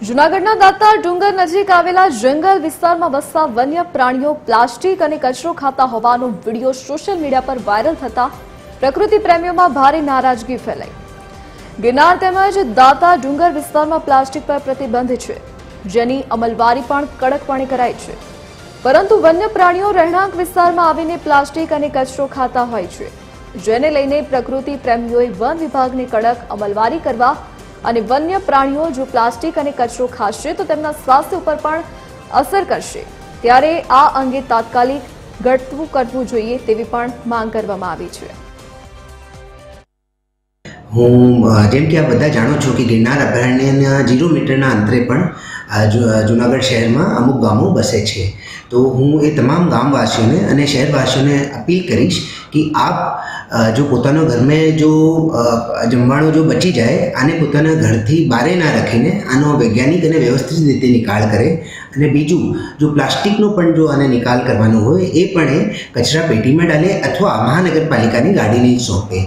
જૂનાગઢના દાતાર ડુંગર નજીક આવેલા જંગલ વિસ્તારમાં વસતા વન્ય પ્રાણીઓ પ્લાસ્ટિક અને કચરો ખાતા હોવાનો વીડિયો સોશિયલ મીડિયા પર વાયરલ થતા પ્રકૃતિ પ્રેમીઓમાં ભારે નારાજગી ફેલાઈ. ગિરનાર તેમજ દાતા ડુંગર વિસ્તારમાં પ્લાસ્ટિક પર પ્રતિબંધ છે, જેની અમલવારી પણ કડકપણે કરાઈ છે. પરંતુ વન્ય પ્રાણીઓ રહેણાંક વિસ્તારમાં આવીને પ્લાસ્ટિક અને કચરો ખાતા હોય છે, જેને લઈને પ્રકૃતિ પ્રેમીઓએ વન વિભાગને કડક અમલવારી કરવા અને વન્ય પ્રાણીઓ જો પ્લાસ્ટિક અને કચરો ખાશે તો તેમના સ્વાસ્થ્ય ઉપર પણ અસર કરશે. ત્યારે આ અંગે તાત્કાલિક ઘટવું કરવું જોઈએ તેવી પણ માંગ કરવામાં આવી છે. હું જેમ કે આ બધા જાણો છો કે ગિરનાર અભયારણ્યના જીરો મીટરના અંતરે પણ જુનાગઢ શહેરમાં અમુક ગામો બસે છે. તો હું એ તમામ ગામવાસીઓને અને શહેરવાસીઓને અપીલ કરીશ કે આપ જો પોતાના ઘરમાં જો જમવાનું જો બચી જાય, આને પોતાના ઘરથી બારે ના રાખીને આનો વૈજ્ઞાનિક અને વ્યવસ્થિત રીતે નિકાલ કરે. અને બીજું, જો પ્લાસ્ટિકનો પણ જો આને નિકાલ કરવાનો હોય, એ પણ એ કચરા પેટીમાં ડાલે અથવા મહાનગરપાલિકાની ગાડીને સોંપે.